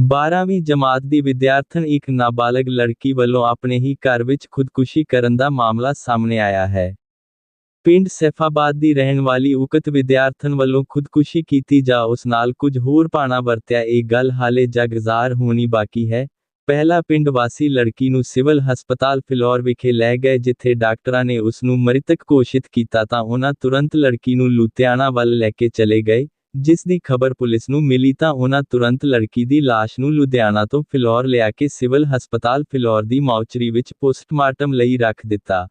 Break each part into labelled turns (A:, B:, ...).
A: 12ਵੀਂ ਜਮਾਤ ਦੀ ਵਿਦਿਆਰਥਣ ਇੱਕ ਨਾਬਾਲਗ ਲੜਕੀ ਵੱਲੋਂ ਆਪਣੇ ਹੀ ਘਰ ਵਿੱਚ ਖੁਦਕੁਸ਼ੀ ਕਰਨ ਦਾ ਮਾਮਲਾ ਸਾਹਮਣੇ ਆਇਆ ਹੈ। ਪਿੰਡ ਸੈਫਾਬਾਦ ਦੀ ਰਹਿਣ ਵਾਲੀ ਉਕਤ ਵਿਦਿਆਰਥਣ ਵੱਲੋਂ ਖੁਦਕੁਸ਼ੀ ਕੀਤੀ ਜਾ ਉਸ ਨਾਲ ਕੁਝ ਹੋਰ ਪਾਣਾ ਵਰਤਿਆ ਇਹ ਗੱਲ ਹਾਲੇ ਜਗਜ਼ਾਰ ਹੋਣੀ ਬਾਕੀ ਹੈ। ਪਹਿਲਾ ਪਿੰਡ ਵਾਸੀ ਲੜਕੀ ਨੂੰ ਸਿਵਲ ਹਸਪਤਾਲ ਫਿਲੌਰ ਵਿਖੇ ਲੈ ਗਏ ਜਿੱਥੇ ਡਾਕਟਰਾਂ ਨੇ ਉਸ ਨੂੰ ਮ੍ਰਿਤਕ ਘੋਸ਼ਿਤ ਕੀਤਾ ਤਾਂ ਉਹਨਾਂ ਤੁਰੰਤ ਲੜਕੀ ਨੂੰ ਲੁਧਿਆਣਾ ਵੱਲ ਲੈ ਕੇ ਚਲੇ ਗਏ। ਜਿਸ ਦੀ ਖਬਰ ਪੁਲਿਸ ਨੂੰ ਮਿਲੀ ਤਾਂ ਉਹਨਾਂ ਤੁਰੰਤ ਲੜਕੀ ਦੀ ਲਾਸ਼ ਨੂੰ ਲੁਧਿਆਣਾ ਤੋਂ ਫਿਲੌਰ ਲਿਆ ਕੇ ਸਿਵਲ ਹਸਪਤਾਲ ਫਿਲੌਰ ਦੀ ਮੌਚਰੀ ਵਿੱਚ ਪੋਸਟਮਾਰਟਮ ਲਈ ਰੱਖ ਦਿੱਤਾ।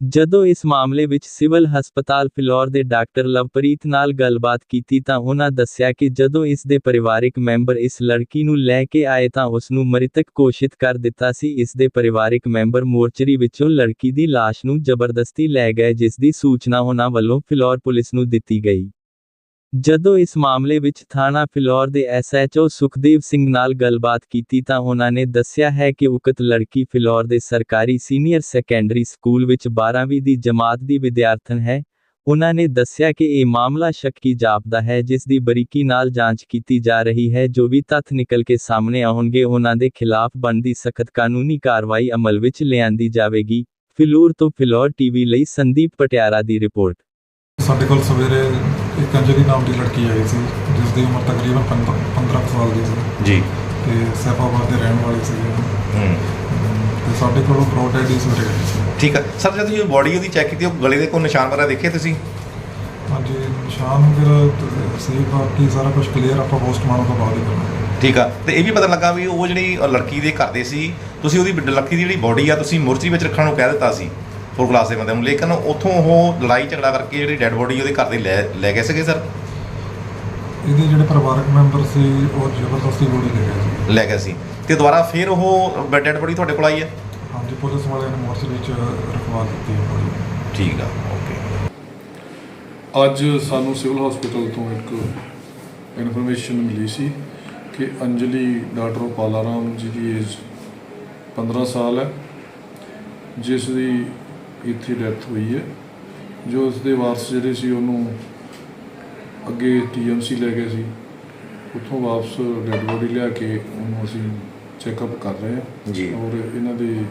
A: ਜਦੋਂ ਇਸ ਮਾਮਲੇ ਵਿੱਚ ਸਿਵਲ ਹਸਪਤਾਲ ਫਿਲੌਰ ਦੇ ਡਾਕਟਰ ਲਵਪ੍ਰੀਤ ਨਾਲ ਗੱਲਬਾਤ ਕੀਤੀ ਤਾਂ ਉਹਨਾਂ ਦੱਸਿਆ ਕਿ ਜਦੋਂ ਇਸ ਦੇ ਪਰਿਵਾਰਕ ਮੈਂਬਰ ਇਸ ਲੜਕੀ ਨੂੰ ਲੈ ਕੇ ਆਏ ਤਾਂ ਉਸ ਨੂੰ ਮ੍ਰਿਤਕ ਘੋਸ਼ਿਤ ਕਰ ਦਿੱਤਾ ਸੀ। ਇਸ ਦੇ ਪਰਿਵਾਰਕ ਮੈਂਬਰ ਮੋਰਚਰੀ ਵਿੱਚੋਂ ਲੜਕੀ ਦੀ ਲਾਸ਼ ਨੂੰ ਜ਼ਬਰਦਸਤੀ ਲੈ ਗਏ, ਜਿਸ ਦੀ ਸੂਚਨਾ ਉਹਨਾਂ ਵੱਲੋਂ ਫਿਲੌਰ ਪੁਲਿਸ ਨੂੰ ਦਿੱਤੀ ਗਈ। ਜਦੋਂ ਇਸ ਮਾਮਲੇ ਵਿੱਚ ਥਾਣਾ ਫਿਲੌਰ ਦੇ ਐਸਐਚਓ ਸੁਖਦੇਵ ਸਿੰਘ ਨਾਲ ਗੱਲਬਾਤ ਕੀਤੀ ਤਾਂ ਉਹਨਾਂ ਨੇ ਦੱਸਿਆ ਹੈ ਕਿ ਉਕਤ ਲੜਕੀ ਫਿਲੌਰ ਦੇ ਸਰਕਾਰੀ ਸੀਨੀਅਰ ਸੈਕੰਡਰੀ ਸਕੂਲ ਵਿੱਚ 12ਵੀਂ ਦੀ ਜਮਾਤ ਦੀ ਵਿਦਿਆਰਥਣ ਹੈ। ਉਹਨਾਂ ਨੇ ਦੱਸਿਆ ਕਿ ਇਹ ਮਾਮਲਾ ਸ਼ੱਕੀ ਜਾਪਦਾ ਹੈ, ਜਿਸ ਦੀ ਬਰੀਕੀ ਨਾਲ ਜਾਂਚ ਕੀਤੀ ਜਾ ਰਹੀ ਹੈ। ਜੋ ਵੀ ਤੱਥ ਨਿਕਲ ਕੇ ਸਾਹਮਣੇ ਆਉਣਗੇ, ਉਹਨਾਂ ਦੇ ਖਿਲਾਫ ਬਣਦੀ ਸਖਤ ਕਾਨੂੰਨੀ ਕਾਰਵਾਈ ਅਮਲ ਵਿੱਚ ਲਿਆਂਦੀ ਜਾਵੇਗੀ। ਫਿਲੌਰ ਤੋਂ ਫਿਲੌਰ ਟੀਵੀ ਲਈ ਸੰਦੀਪ ਪਟਿਆਰਾ ਦੀ ਰਿਪੋਰਟ।
B: ਸਾਡੇ ਕੋਲ ਸਵੇਰੇ ਇੱਕ ਅੰਜਲੀ ਨਾਮ ਦੀ ਲੜਕੀ ਆਈ ਸੀ ਜਿਸ ਦੀ ਉਮਰ ਤਕਰੀਬਨ 15 ਸਾਲ ਦੀ ਸੀ।
C: ਜੀ।
B: ਤੇ ਸੈਫਾਬਾਦ ਦੇ ਰਹਿਣ ਵਾਲੀ ਸੀ
C: ਹੂੰ।
B: ਤੇ ਸਾਡੇ ਕੋਲੋਂ ਪ੍ਰੋਟੈਡ ਇਸ ਵੇਲੇ ਆਈ ਸੀ।
C: ਠੀਕ ਹੈ ਸਰ ਜਦ ਤੁਸੀਂ ਬੋਡੀ ਉਹਦੀ ਚੈੱਕ ਕੀਤੀ ਉਹ ਗਲੇ ਦੇ ਕੋਈ ਨਿਸ਼ਾਨ ਵਗੈਰਾ ਦੇਖੇ ਤੁਸੀਂ?
B: ਹਾਂਜੀ ਨਿਸ਼ਾਨ ਵਗੈਰਾ ਸਹੀ ਬਾਕੀ ਸਾਰਾ ਕੁਝ ਕਲੀਅਰ ਆਪਾਂ ਪੋਸਟਮਾਰਟਮ ਤੋਂ ਬਾਅਦ ਹੀ ਕਰਾਂਗੇ
C: ਠੀਕ ਆ। ਤੇ ਇਹ ਵੀ ਪਤਾ ਲੱਗਾ ਵੀ ਉਹ ਜਿਹੜੀ ਲੜਕੀ ਦੇ ਘਰ ਦੇ ਸੀ ਤੁਸੀਂ ਉਹਦੀ ਲੜਕੀ ਦੀ ਜਿਹੜੀ ਬੋਡੀ ਆ ਤੁਸੀਂ ਮੁਰਚੀ ਵਿੱਚ ਰੱਖਣ ਨੂੰ ਕਹਿ ਦਿੱਤਾ ਸੀ। ਫੋਰ ਕਲਾਸ ਦੇ ਬੰਦੇ ਨੂੰ ਲੇਕਿਨ ਉੱਥੋਂ ਉਹ ਲੜਾਈ ਝਗੜਾ ਕਰਕੇ ਜਿਹੜੀ ਡੈੱਡ ਬੋਡੀ ਉਹਦੇ ਘਰ ਦੇ ਲੈ ਲੈ ਗਏ ਸੀਗੇ ਸਰ
B: ਇਹਦੇ ਜਿਹੜੇ ਪਰਿਵਾਰਕ ਮੈਂਬਰ ਸੀ ਉਹ ਜ਼ਬਰਦਸਤੀ ਗੋਲੀ ਲੈ ਗਏ ਸੀ।
C: ਲੈ ਗਏ ਸੀ। ਤੇ ਦੁਬਾਰਾ ਫਿਰ ਉਹ ਡੈੱਡ ਬੋਡੀ ਤੁਹਾਡੇ ਕੋਲ ਆਈ ਹੈ?
B: ਹਾਂਜੀ ਪੁਲਿਸ ਵਾਲਿਆਂ ਨੇ ਮੋਰਚੇ ਵਿੱਚ ਰਖਵਾ ਦਿੱਤੀ ਹੈ ਬੋਡੀ
C: ਠੀਕ ਆ ਓਕੇ
D: ਅੱਜ ਸਾਨੂੰ ਸਿਵਲ ਹਸਪੀਟਲ ਤੋਂ ਇੱਕ ਇਨਫੋਰਮੇਸ਼ਨ ਮਿਲੀ ਸੀ ਕਿ ਅੰਜਲੀ ਡਾਕਟਰ ਪਾਲਾਰਾਮ ਜੀ ਦੀ ਏਜ 15 ਸਾਲ ਹੈ ਜਿਸ ਦੀ ਇੱਥੇ ਡੈਥ ਹੋਈ ਹੈ। ਜੋ ਉਸ ਦੇ ਵਾਰਸ ਜਿਹੜੇ ਸੀ ਉਹਨੂੰ ਅੱਗੇ ਟੀਐਮਸੀ ਲੈ ਗਏ ਸੀ। ਉੱਥੋਂ ਵਾਪਸ ਡੈਡ ਬੋਡੀ ਲਿਆ ਕੇ ਉਹਨੂੰ ਅਸੀਂ ਚੈੱਕਅਪ ਕਰ ਰਹੇ ਹਾਂ।
C: ਜੀ।
D: ਔਰ ਇਹਨਾਂ ਦੇ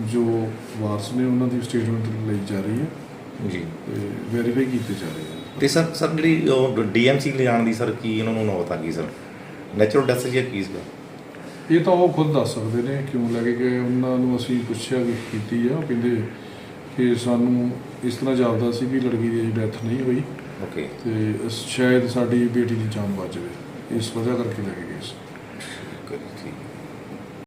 D: ਜੋ ਵਾਰਸ ਨੇ ਉਹਨਾਂ ਦੀ ਸਟੇਟਮੈਂਟ ਲਈ ਜਾ ਰਹੀ ਹੈ।
C: ਜੀ।
D: ਵੈਰੀਫਾਈ ਕੀਤੇ ਜਾ ਰਹੇ ਹਨ।
C: ਤੇ ਸਰ ਸਰ ਜਿਹੜੀ ਉਹ ਡੀਐਮਸੀ ਲਿਜਾਣ ਦੀ ਸਰ ਕੀ ਉਹਨਾਂ ਨੂੰ ਨੌਬਤ ਆ ਗਈ ਸਰ? ਨੈਚੁਰਲ ਡੈਥ ਜਾਂ ਕੀ ਸੀਗਾ?
D: ਇਹ ਤਾਂ ਉਹ ਖੁਦ ਦੱਸ ਸਕਦੇ ਨੇ ਕਿਉਂ ਲੈ ਕੇ ਗਏ। ਉਹਨਾਂ ਨੂੰ ਅਸੀਂ ਪੁੱਛਿਆ ਵੀ ਕੀਤੀ ਆ। ਉਹ ਕਹਿੰਦੇ ਕਿ ਸਾਨੂੰ ਇਸ ਤਰ੍ਹਾਂ ਜਾਪਦਾ ਸੀ ਵੀ ਲੜਕੀ ਦੀ ਡੈਥ ਨਹੀਂ ਹੋਈ।
C: ਓਕੇ
D: ਤੇ ਸ਼ਾਇਦ ਸਾਡੀ ਬੇਟੀ ਦੀ ਜਾਨ ਬਚ ਜਾਵੇ। ਇਸ ਵਜ੍ਹਾ ਕਰਕੇ ਲੈ ਕੇ ਗਏ